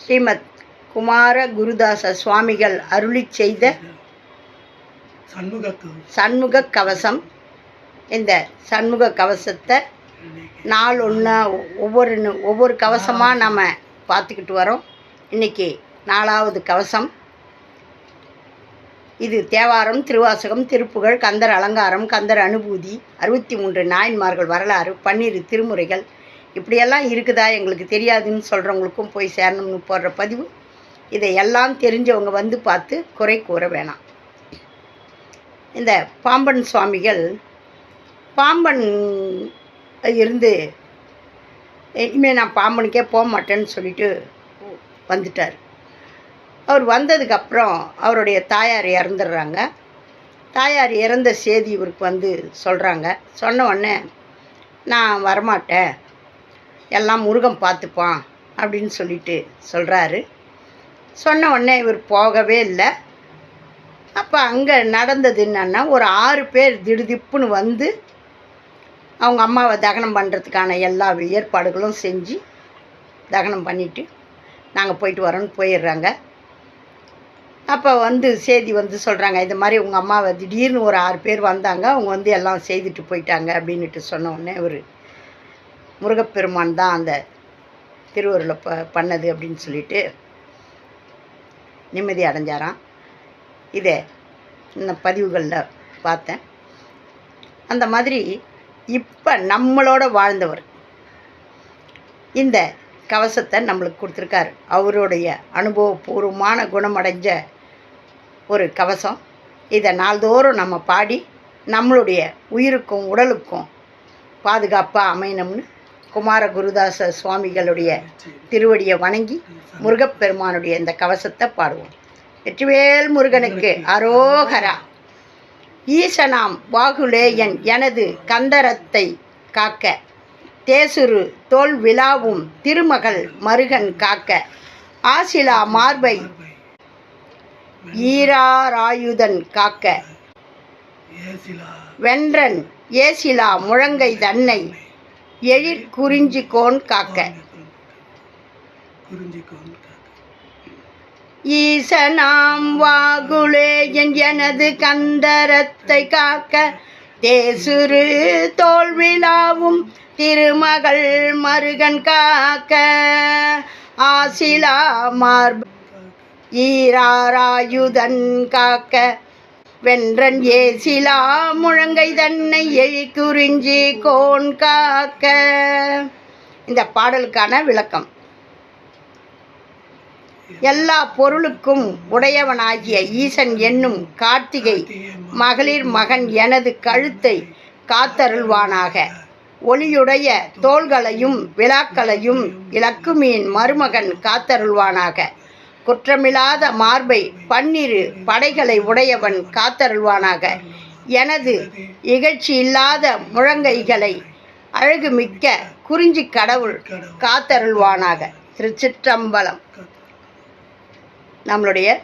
ஸ்ரீமத் குமார குருதாச சுவாமிகள் அருளிச் செய்த சண்முக கவசம். இந்த சண்முக கவசத்தை நாள் ஒன்று ஒவ்வொரு ஒவ்வொரு கவசமாக நம்ம பார்த்துக்கிட்டு வரோம். இன்னைக்கு நாலாவது கவசம். இது தேவாரம் திருவாசகம் திருப்புகழ் கந்தர் அலங்காரம் கந்தர் அனுபூதி அறுபத்தி மூன்று நாயன்மார்கள் வரலாறு பன்னிரு திருமுறைகள் இப்படியெல்லாம் இருக்குதா எங்களுக்கு தெரியாதுன்னு சொல்கிறவங்களுக்கும் போய் சேரணும்னு போடுற பதிவு. இதை எல்லாம் தெரிஞ்சவங்க வந்து பார்த்து குறை கூற வேணாம். இந்த பாம்பன் சுவாமிகள் பாம்பன் இருந்து இனிமேல் நான் பாம்பனுக்கே போக மாட்டேன்னு சொல்லிட்டு வந்துட்டார். அவர் வந்ததுக்கப்புறம் அவருடைய தாயார் இறந்துடுறாங்க. தாயார் இறந்த செய்தி இவருக்கு வந்து சொல்கிறாங்க சொன்ன உடனே நான் வரமாட்டேன். எல்லாம் முருகன் பார்த்துப்பான் அப்படின்னு சொல்லிட்டு சொல்கிறாரு சொன்ன உடனே இவர் போகவே இல்லை. அப்போ அங்கே நடந்தது என்னென்னா ஒரு ஆறு பேர் திடுதிப்புன்னு வந்து அவங்க அம்மாவை தகனம் பண்ணுறதுக்கான எல்லா ஏற்பாடுகளும் செஞ்சு தகனம் பண்ணிவிட்டு நாங்கள் போயிட்டு வரோன்னு போயிடுறாங்க. அப்போ வந்து செய்தி வந்து சொல்கிறாங்க இந்த மாதிரி உங்கள் அம்மாவை திடீர்னு ஒரு ஆறு பேர் வந்தாங்க அவங்க வந்து எல்லாம் செய்துட்டு போயிட்டாங்க அப்படின்னுட்டு சொன்ன உடனே ஒரு முருகப்பெருமான் தான் அந்த திருவருளை ப பண்ணது அப்படின்னு சொல்லிட்டு நிம்மதி அடைஞ்சாராம். இதை இந்த பதிவுகளில் பார்த்தேன். அந்த மாதிரி இப்போ நம்மளோட வாழ்ந்தவர் இந்த கவசத்தை நம்மளுக்கு கொடுத்துருக்காரு. அவருடைய அனுபவபூர்வமான குணமடைஞ்ச ஒரு கவசம். இதை நாள்தோறும் நம்ம பாடி நம்மளுடைய உயிருக்கும் உடலுக்கும் பாதுகாப்பாக அமையணும்னு குமார குருதாச சுவாமிகளுடைய திருவடியை வணங்கி முருகப்பெருமானுடைய இந்த கவசத்தை பாடுவோம். வெற்றிவேல் முருகனுக்கு அரோகரா. ஈசனாம் வாகுலேயன் எனது கந்தரத்தை காக்க. தேசுரு தோல் விழாவும் திருமகள் மருகன் காக்க. ஆசிலா மார்பை ஈராராயுதன் காக்க. வென்றன் ஏசிலா முழங்கை தன்னை எழிற் குறிஞ்சி கோன் காக்க. ஈசனாம் வாகுலேயன் எனது கந்தரத்தை காக்க. தேசுரு தோல்விழாவும் திருமகள் மருகன் காக்க. ஆசிலா மார்பு. ஈராராயுதன் காக்க. வென்றன் ஏசிலா முழங்கை தன்னை எழிக்குறிஞ்சி கோன் காக்க. இந்த பாடலுக்கான விளக்கம். எல்லா பொருளுக்கும் உடையவனாகிய ஈசன் என்னும் கார்த்திகை மகளிர் மகன் எனது கழுத்தை காத்தருள்வானாக. ஒளியுடைய தோள்களையும் விழாக்களையும் இலக்குமியின் மருமகன் காத்தருள்வானாக. குற்றமில்லாத மார்பை பன்னிரு படைகளை உடையவன் காத்தருள்வானாக. எனது இகழ்ச்சி இல்லாத முழங்கைகளை அழகுமிக்க குறிஞ்சி கடவுள் காத்தருள்வானாக. திருச்சிற்றம்பலம். நம்மளுடைய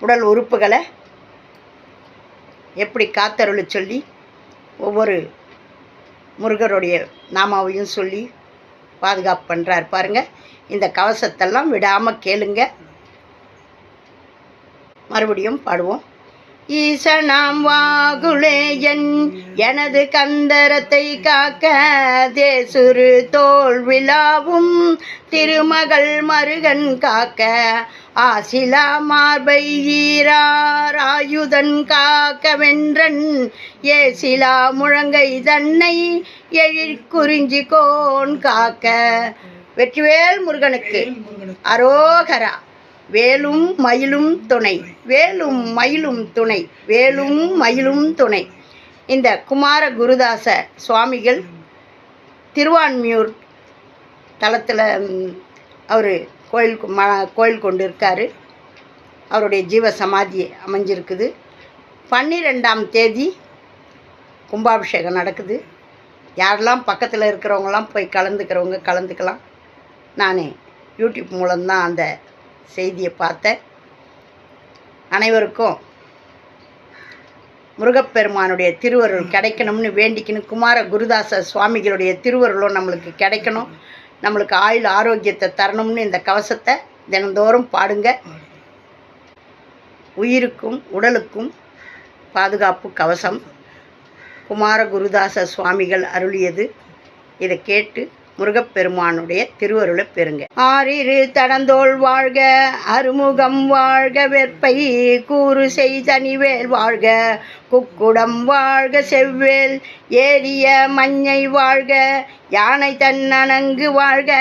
உடல் உறுப்புகளை எப்படி காத்தருள் சொல்லி ஒவ்வொரு முருகருடைய நாமாவையும் சொல்லி பாதுகாப்பு பண்ணுறாரு பாருங்க. இந்த கவசத்தெல்லாம் விடாமல் கேளுங்க. மறுபடியும் பாடுவோம். ஈசனாம் வாகுலேயன் எனது கந்தரத்தை காக்க தேசுரு தோல் விழாவும் திருமகள் மருகன் காக்க ஆசிலா மார்பை ஈரார் ஆயுதன் காக்க வென்றன் ஏசிலா முழங்கை தன்னை எழிற்குறிஞ்சி கோன் காக்க. வெற்றிவேல் முருகனுக்கு. அரோகரா. வேலும் மயிலும் துணை. வேலும் மயிலும் துணை. வேலும் மயிலும் துணை. இந்த குமார குருதாச சுவாமிகள் திருவான்மியூர் தளத்தில் அவர் கோயில் ம கோயில் கொண்டு இருக்கார் அவருடைய ஜீவ சமாதி அமைஞ்சிருக்குது. பன்னிரெண்டாம் தேதி கும்பாபிஷேகம் நடக்குது. யாரெல்லாம் பக்கத்தில் இருக்கிறவங்கலாம் போய் கலந்துக்கிறவங்க கலந்துக்கலாம். நான் யூடியூப் மூலம்தான் அந்த செய்தியை பார்த்த அனைவருக்கும் முருகப்பெருமானுடைய திருவருள் கிடைக்கணும்னு வேண்டிக்கணும் குமார குருதாச சுவாமிகளுடைய திருவருளும் நம்மளுக்கு கிடைக்கணும். நம்மளுக்கு ஆயுள் ஆரோக்கியத்தை தரணும்னு இந்த கவசத்தை தினந்தோறும் பாடுங்க. உயிருக்கும் உடலுக்கும் பாதுகாப்பு கவசம். குமார குருதாச சுவாமிகள் அருளியது. இதை கேட்டு முருகப்பெருமானுடைய திருவருளை பெறுங்க ஆறிரு தடந்தோள் வாழ்க அருமுகம் வாழ்க வெற்பை கூறு செய்தனிவேல் வாழ்க. குக்குடம் வாழ்க செவ்வேல் ஏரிய மஞ்சை வாழ்க. யானை தன்னணங்கு வாழ்க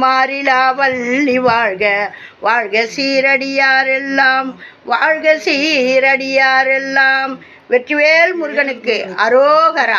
மாறிலா வள்ளி வாழ்க. வாழ்க சீரடியாரெல்லாம் வாழ்க சீரடியாரெல்லாம். வெற்றிவேல் முருகனுக்கு அரோகரா.